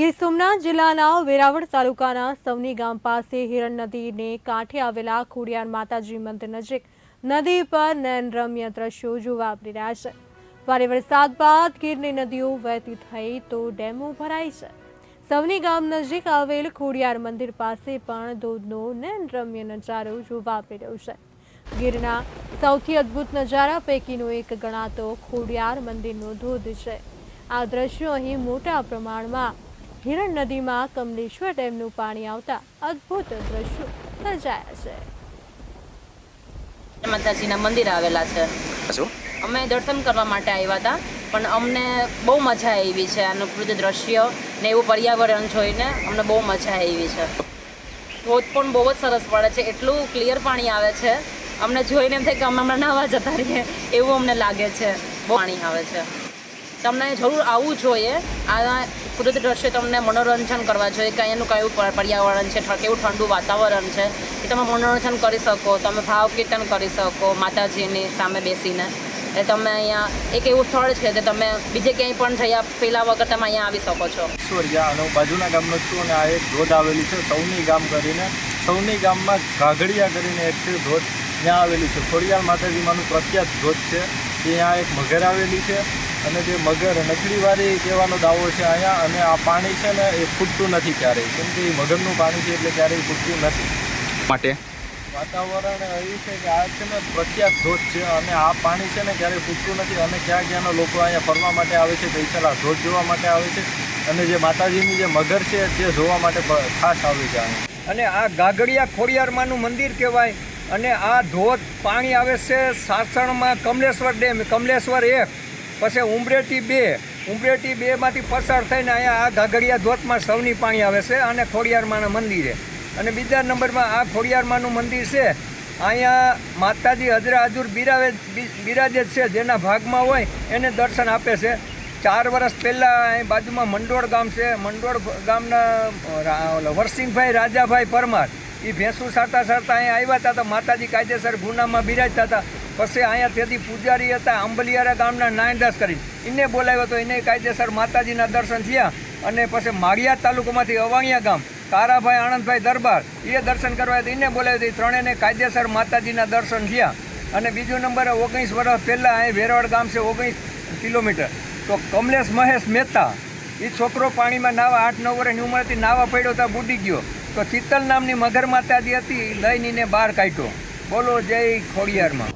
ગીર સોમનાથ જિલ્લાના વેરાવળ તાલુકાના સવની ગામ પાસે હિરણ નદીને કાંઠે આવેલા ખોડિયાર માતાજી મંદિર નજીક નદી પર નયનરમ્ય દ્રશ્યો જોવા મળી રહ્યા છે. ભારે વરસાદ બાદ ગીરની નદીઓ વહેતી થઈ તો ડેમો ભરાય છે. સવની ગામ નજીક આવેલ ખોડિયાર મંદિર પાસે પણ ધોધનો નયનરમ્ય નજારો જોવા મળી રહ્યો છે. ગીરના સૌથી અદ્ભુત નજારા પૈકીનો એક ગણાતો ખોડિયાર મંદિરનો ધોધ છે. આ દ્રશ્યો અહીં મોટા પ્રમાણમાં હિરણ નદીમાં કમલેશ્વર ડેમનું પાણી આવતા અદ્ભુત દ્રશ્યો સર્જાયા છે. માતાજીના મંદિર આવેલા છે. અમે દર્શન કરવા માટે આવ્યા હતા પણ અમને બહુ મજા આવી છે આનું બધું દ્રશ્ય ને એવું પર્યાવરણ જોઈને અમને બહુ મજા આવી છે. ધોધ પણ બહુ જ સરસ પડે છે એટલું ક્લિયર પાણી આવે છે. અમને જોઈને એમ થાય કે અમે હમણાં નાવા જતા રહીએ એવું અમને લાગે છે. બહુ પાણી આવે છે. તમને જરૂર આવવું જોઈએ આ કુદરતી દ્રશ્ય તમને મનોરંજન કરવા જોઈએ. કે અહીંયાનું કયું પર્યાવરણ છે કેવું ઠંડુ વાતાવરણ છે, એ તમે મનોરંજન કરી શકો, તમે ભાવ કીર્તન કરી શકો, માતાજીની સામે બેસીને. એટલે તમે અહીંયા એક એવું સ્થળ છે જે તમે બીજે ક્યાંય પણ જયા પહેલા વગર તમે અહીંયા આવી શકો છો. ઈશ્વરિયા અને બાજુના ગામનો છું અને આ એક ધોધ આવેલી છે, સૌની ગામ કરીને, સૌની ગામમાં ઘાઘડિયા કરીને એક છે ધોધ, ત્યાં આવેલી છે. ખોડિયાર માતાજીમાંનું પ્રખ્યાત ધોધ છે. ત્યાં એક મગર આવેલી છે. અને જે મગર નકલીવાળી કહેવાનો દાવો છે અહીંયા અને આ પાણી છે ને એ ફૂટતું નથી ક્યારેય. કેમ કે એ મગરનું પાણી છે એટલે ક્યારેય ફૂટતું નથી. માટે? વાતાવરણ એવું છે કે આ છે ને પ્રખ્યાત ધોધ છે અને આ પાણી છે ને ક્યારેય ફૂટતું નથી અને ક્યાં ક્યાંના લોકો અહીંયા ફરવા માટે આવે છે પૈસા ધોધ જોવા માટે આવે છે અને જે માતાજીની જે મગર છે તે જોવા માટે ખાસ આવે છે અહીંયા અને આ ગાગડિયા ખોડિયારમાંનું મંદિર કહેવાય અને આ ધોધ પાણી આવે છે સાસણમાં કમલેશ્વર ડેમ કમલેશ્વર એક. પછી ઉમરેટી બે. ઉમરેટી બેમાંથી પસાર થઈને અહીંયા આ ઘાઘડિયા ધોધમાં સૌની પાણી આવે છે અને ખોડિયારમાંના મંદિરે અને બીજા નંબરમાં આ ખોડિયારમાંનું મંદિર છે. અહીંયા માતાજી હજરા હજુર બિરાવે બિરાજે છે જેના ભાગમાં હોય એને દર્શન આપે છે. ચાર વર્ષ પહેલાં અહીં બાજુમાં મંડોળ ગામ છે. મંડોળ ગામના વરસિંહભાઈ, રાજાભાઈ પરમાર એ ભેંસું સારતા સારતા અહીંયા આવ્યા હતા તો માતાજી કાયદેસર ગુનામાં બિરાજતા હતા. પછી અહીંયા તેથી પૂજારી હતા, આંબલિયારા ગામના નાયણદાસ કરી એને બોલાવ્યો હતો એને કાયદેસર માતાજીના દર્શન થયા અને પછી માળિયા તાલુકામાંથી અવાણિયા ગામ તારાભાઈ આનંદભાઈ દરબાર, એ દર્શન કરવા એને બોલાવ્યો હતી ત્રણેયને કાયદેસર માતાજીના દર્શન થયા. અને બીજો નંબર ઓગણીસ વર્ષ પહેલાં અહીં વેરવાડ ગામ છે, ઓગણીસ કિલોમીટર. તો કમલેશ મહેશ મહેતા એ છોકરો પાણીમાં નાવા આઠ નવ વર્ષની ઉંમરથી નાવા પડ્યો હતા બુડી ગયો. તો ચિત્તલ નામની મગર માતાજી હતી લઈને બહાર કાઢ્યો. બોલો જય ખોડિયારમાં.